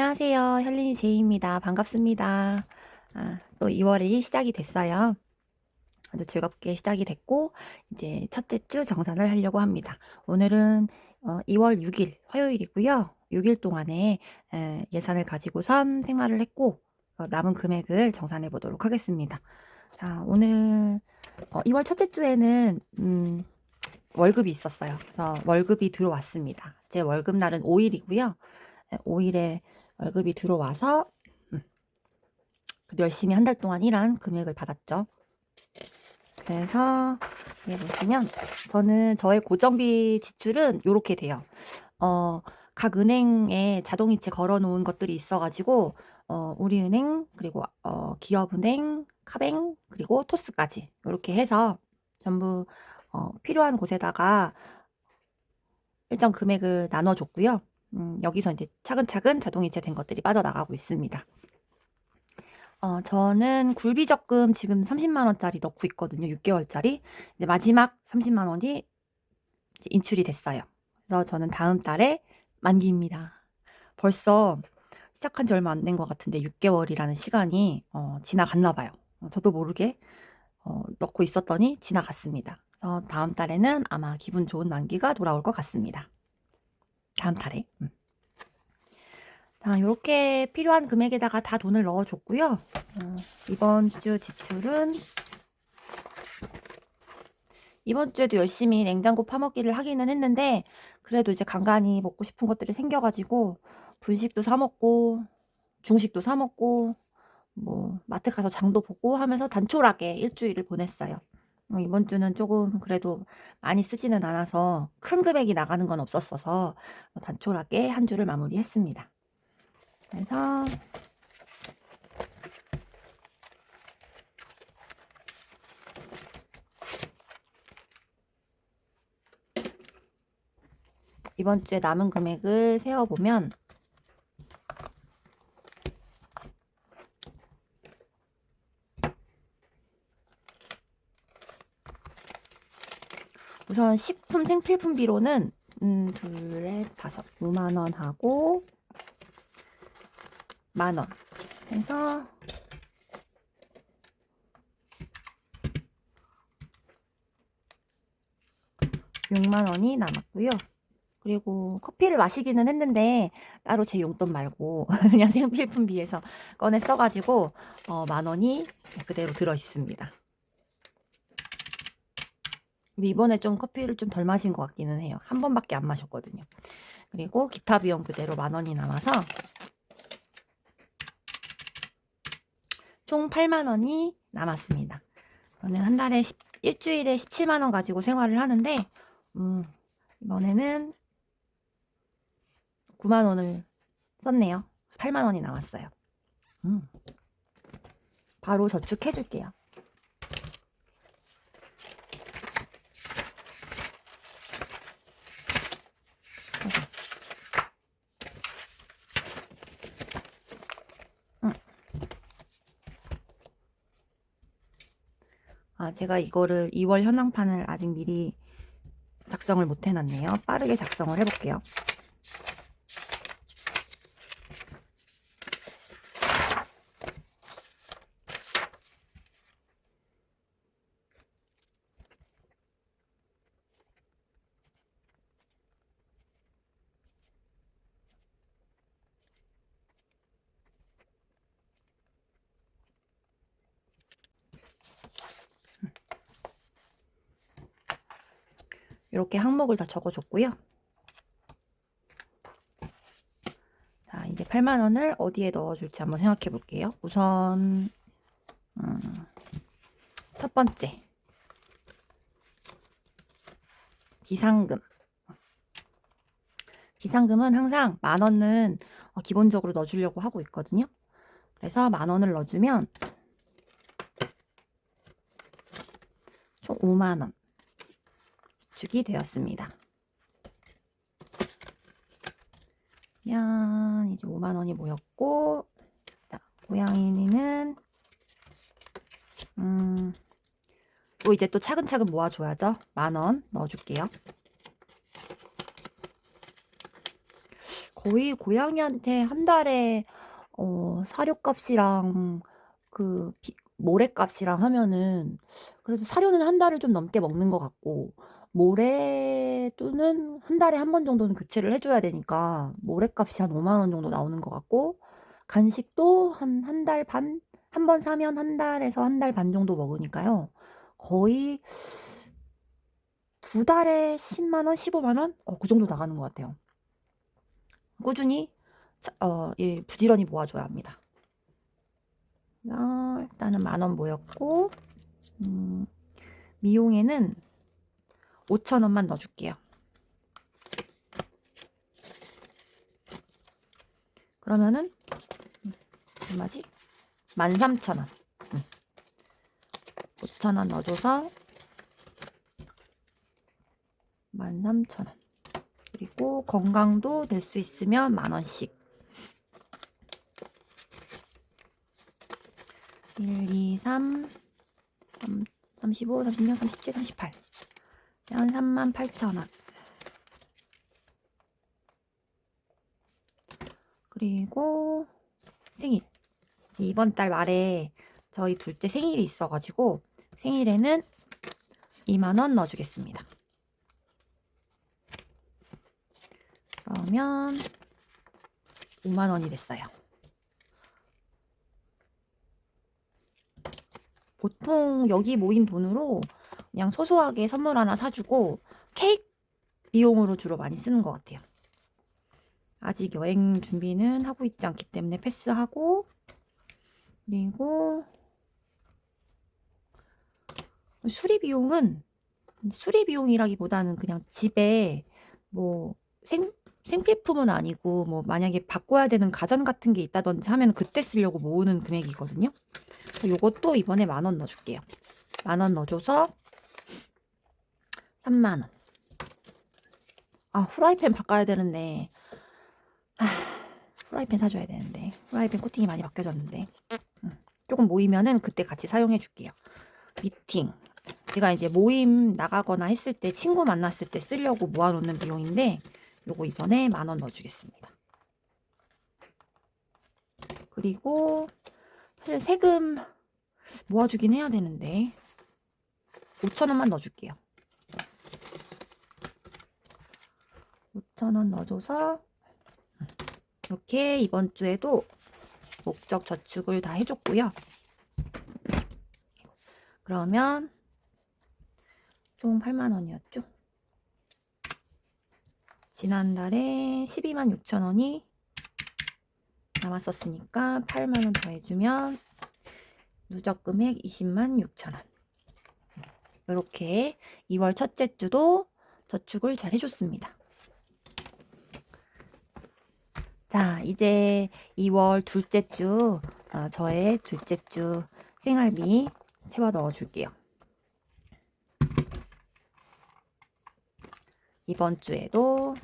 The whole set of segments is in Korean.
안녕하세요. 현린이 제이입니다. 반갑습니다. 아, 또 2월이 시작이 됐어요. 아주 즐겁게 시작이 됐고, 이제 첫째 주 정산을 하려고 합니다. 오늘은 어, 2월 6일 화요일이고요. 6일 동안에 에, 예산을 가지고선 생활을 했고, 어, 남은 금액을 정산해 보도록 하겠습니다. 자, 오늘 어, 2월 첫째 주에는 음, 월급이 있었어요. 그래서 월급이 들어왔습니다. 제 월급 날은 5일이고요. 5일에 월급이 들어와서 음, 열심히 한 달 동안 일한 금액을 받았죠. 그래서 여기 보시면 저는 저의 고정비 지출은 이렇게 돼요. 어, 각 은행에 자동이체 걸어놓은 것들이 있어가지고 어, 우리은행 그리고 어, 기업은행, 카뱅 그리고 토스까지 이렇게 해서 전부 어, 필요한 곳에다가 일정 금액을 나눠줬고요. 음, 여기서 이제 차근차근 자동이체 된 것들이 빠져나가고 있습니다. 어, 저는 굴비 적금 지금 30만 원짜리 넣고 있거든요. 6개월짜리. 이제 마지막 30만 원이 인출이 됐어요. 그래서 저는 다음 달에 만기입니다. 벌써 시작한 지 얼마 안 된 것 같은데 6개월이라는 시간이 어, 지나갔나 봐요. 어, 저도 모르게 어, 넣고 있었더니 지나갔습니다. 그래서 다음 달에는 아마 기분 좋은 만기가 돌아올 것 같습니다. 다음 달에. 음. 자, 이렇게 필요한 금액에다가 다 돈을 넣어줬고요. 어, 이번 주 지출은 이번 주에도 열심히 냉장고 파먹기를 하기는 했는데 그래도 이제 간간히 먹고 싶은 것들이 생겨가지고 분식도 사 먹고 중식도 사 먹고 뭐 마트 가서 장도 보고 하면서 단촐하게 일주일을 보냈어요. 어, 이번 주는 조금 그래도 많이 쓰지는 않아서 큰 금액이 나가는 건 없었어서 단촐하게 한 주를 마무리했습니다. 그래서 이번 주에 남은 금액을 세어보면 우선 식품 생필품비로는 음, 둘에 다섯 5만 원 하고 만 원. 해서 육만 원이 남았고요. 그리고 커피를 마시기는 했는데 따로 제 용돈 말고 그냥 생필품비에서 꺼내 써가지고 어, 만 원이 그대로 들어 있습니다. 근데 이번에 좀 커피를 좀 덜 마신 것 같기는 해요. 한 번밖에 안 마셨거든요. 그리고 기타 비용 그대로 만 원이 남아서 총 8만 원이 남았습니다. 저는 한 달에 10, 일주일에 17만 원 가지고 생활을 하는데 음, 이번에는 9만 원을 썼네요. 8만 원이 남았어요. 음. 바로 저축해 줄게요. 아, 제가 이거를 2월 현황판을 아직 미리 작성을 못 해놨네요. 빠르게 작성을 해볼게요. 이렇게 항목을 다 적어줬고요. 자, 이제 8만 원을 어디에 넣어줄지 한번 생각해 볼게요. 우선 음, 첫 번째 비상금. 비상금은 항상 만 원은 어, 기본적으로 넣어주려고 하고 있거든요. 그래서 만 원을 넣어주면 총 5만 원. 주기 되었습니다. 야, 이제 5만 원이 모였고, 자, 고양이는 음, 또 이제 또 차근차근 모아줘야죠. 만원 넣어줄게요. 거의 고양이한테 한 달에 어 사료값이랑 그 비 모래값이랑 하면은 그래도 사료는 한 달을 좀 넘게 먹는 것 같고 모래도는 한 달에 한번 정도는 교체를 해 줘야 되니까 모래값이 한 5만 원 정도 나오는 것 같고 간식도 한한달 반? 한번 사면 한 달에서 한달반 정도 먹으니까요. 거의 두 달에 1 0만 원, 1 5만 원? 어 그 정도 나가는 것 같아요. 꾸준히 차 어 예 부지런히 모아 줘야 합니다. 어 일단은 만원 모였고 음 미용에는 5천 원만 넣어 줄게요. 그러면은 음 얼마지? 13,000 원. 음. 5천 원 넣어 줘서 13,000 원. 그리고 건강도 낼 수 있으면 만 원씩. 1, 2, 3, 3 35, 36, 37, 38. 연 38,000원. 그리고 생일. 이번 달 말에 저희 둘째 생일이 있어가지고 생일에는 2만원 넣어주겠습니다. 그러면 5만원이 됐어요. 보통 여기 모인 돈으로 그냥 소소하게 선물 하나 사주고 케이크 비용으로 주로 많이 쓰는 것 같아요. 아직 여행 준비는 하고 있지 않기 때문에 패스하고 그리고 수리 비용은 수리 비용이라기보다는 그냥 집에 뭐 생, 생필품은 아니고 뭐 만약에 바꿔야 되는 가전 같은 게 있다든지 하면 그때 쓰려고 모으는 금액이거든요. 요것도 이번에 만 원 넣어줄게요. 만 원 넣어줘서 3만 원. 아 후라이팬 바꿔야 되는데 아, 후라이팬 사줘야 되는데 후라이팬 코팅이 많이 바뀌어졌는데 음, 조금 모이면은 그때 같이 사용해 줄게요. 미팅. 제가 이제 모임 나가거나 했을 때 친구 만났을 때 쓰려고 모아놓는 비용인데 요거 이번에 만 원 넣어주겠습니다. 그리고 사실 세금 모아주긴 해야 되는데 5천 원만 넣어줄게요. 5천 원 넣어줘서 이렇게 이번 주에도 목적 저축을 다 해줬고요. 그러면 총 8만 원이었죠. 지난달에 12만 6천 원이 남았었으니까 8만 원 더해주면 누적 금액 20만 6천 원. 이렇게 2월 첫째 주도 저축을 잘 해줬습니다. 자, 이제 2월 둘째 주, 어, 저의 둘째 주 생활비 채워 넣어 줄게요. 이번 주에도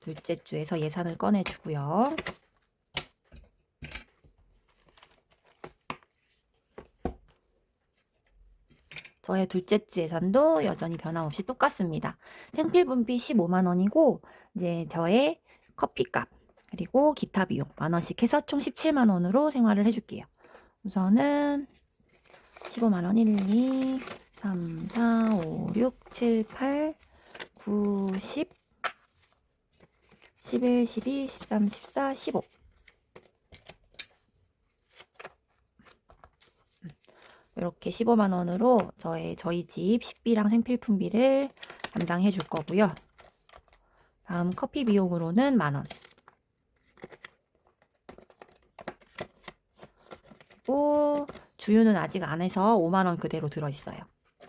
둘째 주에서 예산을 꺼내 주고요. 저의 둘째 주 예산도 여전히 변함없이 똑같습니다. 생필분비 15만 원이고 이제 저의 커피값 그리고 기타 비용 만 원씩 해서 총 17만 원으로 생활을 해줄게요. 우선은 15만 원 1, 2, 3, 4, 5, 6, 7, 8, 9, 10, 11, 12, 13, 14, 15 이렇게 15만 원으로 저의 저희 집 식비랑 생필품비를 담당해 줄 거고요. 다음 커피 비용으로는 만 원. 그리고 주유는 아직 안 해서 5만 원 그대로 들어 있어요.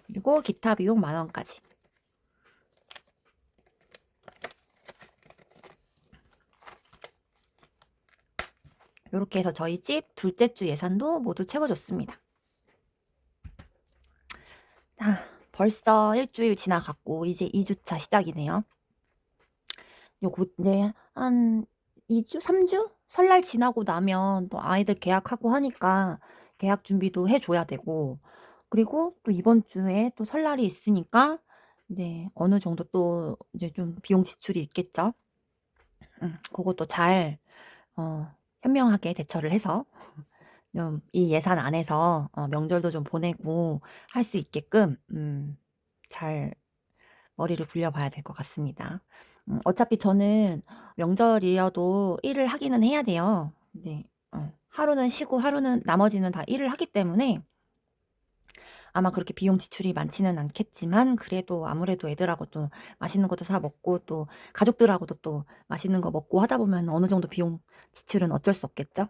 그리고 기타 비용 만 원까지. 이렇게 해서 저희 집 둘째 주 예산도 모두 채워줬습니다. 아, 벌써 일주일 지나갔고 이제 2주차 시작이네요. 요거 이제 한 2주, 3주? 설날 지나고 나면 또 아이들 계약하고 하니까 계약 준비도 해 줘야 되고 그리고 또 이번 주에 또 설날이 있으니까 이제 어느 정도 또 이제 좀 비용 지출이 있겠죠. 음, 그것도 잘 어, 현명하게 대처를 해서 좀 이 예산 안에서 어, 명절도 좀 보내고 할 수 있게끔 음, 잘 머리를 굴려 봐야 될 것 같습니다. 음, 어차피 저는 명절이어도 일을 하기는 해야 돼요. 근데 어, 하루는 쉬고 하루는 나머지는 다 일을 하기 때문에 아마 그렇게 비용 지출이 많지는 않겠지만 그래도 아무래도 애들하고 또 맛있는 것도 사 먹고 또 가족들하고도 또 맛있는 거 먹고 하다 보면 어느 정도 비용 지출은 어쩔 수 없겠죠.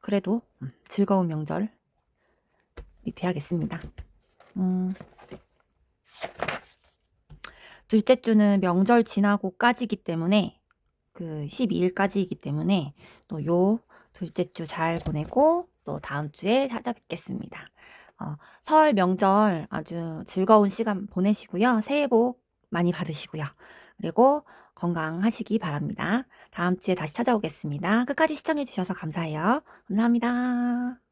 그래도 음, 즐거운 명절이 돼야겠습니다. 음, 둘째 주는 명절 지나고까지이기 때문에 그 12일까지이기 때문에 또 요 둘째 주 잘 보내고 또 다음 주에 찾아뵙겠습니다. 어, 설 명절 아주 즐거운 시간 보내시고요. 새해 복 많이 받으시고요. 그리고 건강하시기 바랍니다. 다음 주에 다시 찾아오겠습니다. 끝까지 시청해주셔서 감사해요. 감사합니다.